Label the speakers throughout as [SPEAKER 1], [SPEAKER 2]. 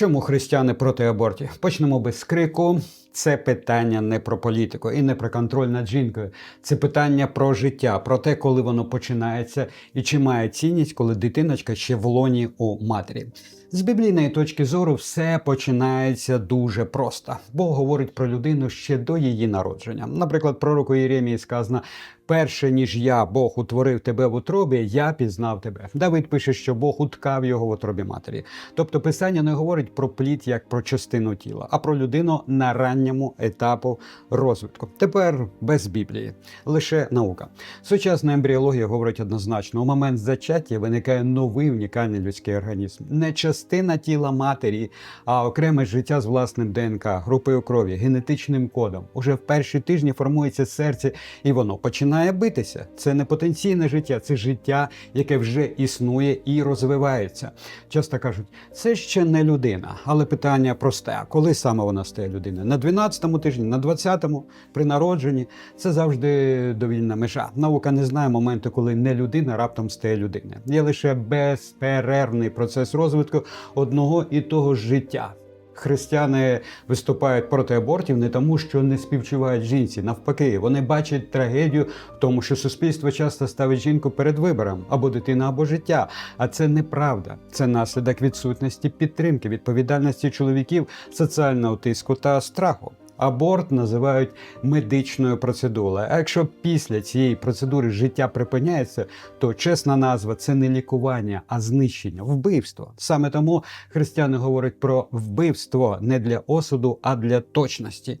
[SPEAKER 1] Чому християни проти абортів? Почнемо без крику. Це питання не про політику і не про контроль над жінкою. Це питання про життя, про те, коли воно починається і чи має цінність, коли дитиночка ще в лоні у матері. З біблійної точки зору все починається дуже просто. Бог говорить про людину ще до її народження. Наприклад, пророку Єремії сказано: перше ніж я, Бог утворив тебе в утробі, я пізнав тебе. Давид пише, що Бог уткав його в утробі матері. Тобто, писання не говорить про плід як про частину тіла, а про людину на ранньому етапу розвитку. Тепер без Біблії, лише наука. Сучасна ембріологія говорить однозначно: у момент зачаття виникає новий унікальний людський організм, не частина тіла матері, а окреме життя з власним ДНК, групою крові, генетичним кодом. Уже в перші тижні формується серце, і воно починає битися. Це не потенційне життя, це життя, яке вже існує і розвивається. Часто кажуть, це ще не людина, але питання просте: коли саме вона стає людиною? На 12-му тижні, на 20-му, при народженні це завжди довільна межа. Наука не знає моменту, коли не людина раптом стає людиною. Є лише безперервний процес розвитку одного і того ж життя. Християни виступають проти абортів не тому, що не співчувають жінці. Навпаки, вони бачать трагедію в тому, що суспільство часто ставить жінку перед вибором або дитина, або життя. А це неправда. Це наслідок відсутності підтримки, відповідальності чоловіків, соціального тиску та страху. Аборт називають медичною процедурою. А якщо після цієї процедури життя припиняється, то чесна назва це не лікування, а знищення, вбивство. Саме тому християни говорять про вбивство не для осуду, а для точності.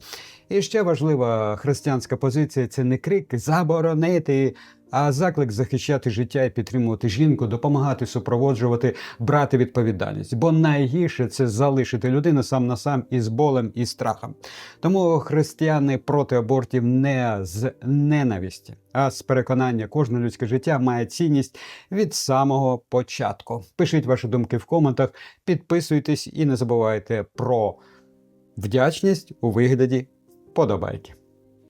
[SPEAKER 1] І ще важлива християнська позиція це не крик заборонити. А заклик захищати життя і підтримувати жінку, допомагати супроводжувати, брати відповідальність. Бо найгірше це залишити людину сам на сам із болем і страхом. Тому християни проти абортів не з ненависті, а з переконання, кожне людське життя має цінність від самого початку. Пишіть ваші думки в коментах, підписуйтесь і не забувайте про вдячність у вигляді подобайки.